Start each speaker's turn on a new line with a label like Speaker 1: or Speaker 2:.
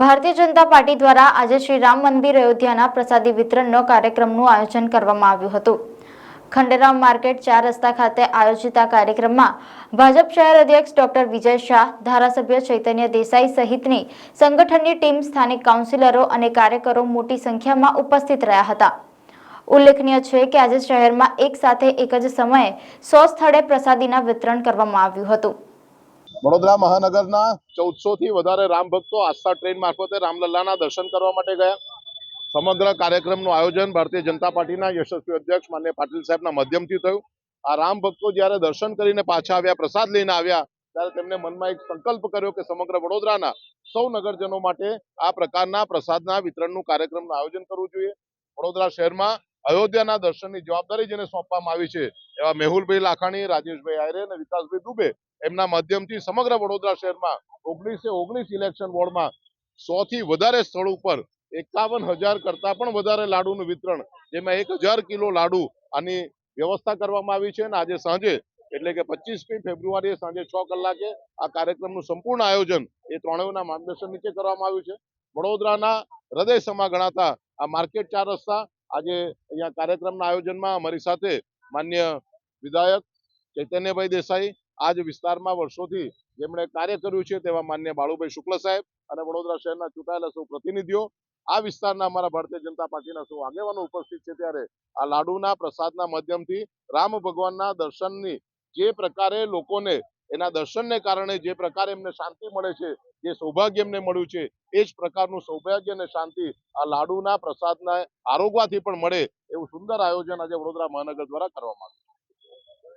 Speaker 1: Bharatiya Janata party દ્વારા આજે શ્રી રામ મંદિર અયોધ્યાના પ્રસાદી વિતરણનો કાર્યક્રમનું આયોજન કરવામાં આવ્યું હતું. ખંડેરામ માર્કેટ ચાર રસ્તા ખાતે આયોજિત આ કાર્યક્રમમાં ભાજપ શહેર અધ્યક્ષ ડોક્ટર વિજય શાહ, ધારાસભ્ય ચૈતન્ય દેસાઈ સહિતની સંગઠનની ટીમ, સ્થાનિક કાઉન્સિલરો અને કાર્યકરો મોટી સંખ્યામાં ઉપસ્થિત રહ્યા હતા. ઉલ્લેખનીય છે કે આજે શહેરમાં એક સાથે એક જ સમયે સો સ્થળે પ્રસાદીના વિતરણ કરવામાં આવ્યું હતું.
Speaker 2: વડોદરા મહાનગરના ચૌદસો થી વધારે રામ ભક્તો આસ્થા ટ્રેન મારફતે રામલલ્લાના દર્શન કરવા માટે ગયા. સમગ્ર કાર્યક્રમનું આયોજન ભારતીય જનતા પાર્ટીના યશસ્વી અધ્યક્ષ માન્ય પાટીલ સાહેબના માધ્યમથી થયું. આ રામ ભક્તો જ્યારે દર્શન કરીને પાછા આવ્યા, પ્રસાદ લઈને આવ્યા, ત્યારે તેમને મનમાં એક સંકલ્પ કર્યો કે સમગ્ર વડોદરાના સૌ નગરજનો માટે આ પ્રકારના પ્રસાદના વિતરણનું કાર્યક્રમનું આયોજન કરવું જોઈએ. વડોદરા શહેરમાં અયોધ્યાના દર્શનની જવાબદારી જેને સોંપવામાં આવી છે, એવા મેહુલભાઈ લાખાણી, રાજેશભાઈ આયરે અને વિકાસભાઈ દુબે એમના માધ્યમથી સમગ્ર વડોદરા શહેરમાં ઓગણીસે ઓગણીસ ઇલેક્શન વોર્ડમાં થી વધારે સ્થળ ઉપર એકાવન હજાર કરતા પણ વધારે લાડુનું વિતરણ, જેમાં એક હજાર કિલો લાડુ આની વ્યવસ્થા કરવામાં આવી છે અને આજે સાંજે, એટલે કે પચીસમી ફેબ્રુઆરીએ સાંજે છ કલાકે આ કાર્યક્રમનું સંપૂર્ણ આયોજન એ ત્રણેયના માર્ગદર્શન નીચે કરવામાં આવ્યું છે. વડોદરાના હૃદય સમા ગણાતા આ માર્કેટ ચાર રસ્તા આજે અહીંયા કાર્યક્રમના આયોજનમાં અમારી સાથે માન્ય વિધાયક ચૈતન્યભાઈ દેસાઈ આ જ વિસ્તારમાં વર્ષોથી જેમણે કાર્ય કર્યું છે તેવા માન્ય બાળુભાઈ શુક્લ સાહેબ અને વડોદરા શહેરના ચૂંટાયેલા સૌ પ્રતિનિધિઓ, આ વિસ્તારના અમારા ભારતીય જનતા પાર્ટીના સૌ આગેવાનો ઉપસ્થિત છે ત્યારે આ લાડુના પ્રસાદના માધ્યમથી રામ ભગવાનના દર્શનની જે પ્રકારે લોકોને એના દર્શનને કારણે જે પ્રકારે એમને શાંતિ મળે છે, જે સૌભાગ્ય એમને મળ્યું છે, એ જ પ્રકારનું સૌભાગ્ય અને શાંતિ આ લાડુના પ્રસાદના આરોગવાથી પણ મળે એવું સુંદર આયોજન આજે વડોદરા મહાનગર દ્વારા કરવામાં આવ્યું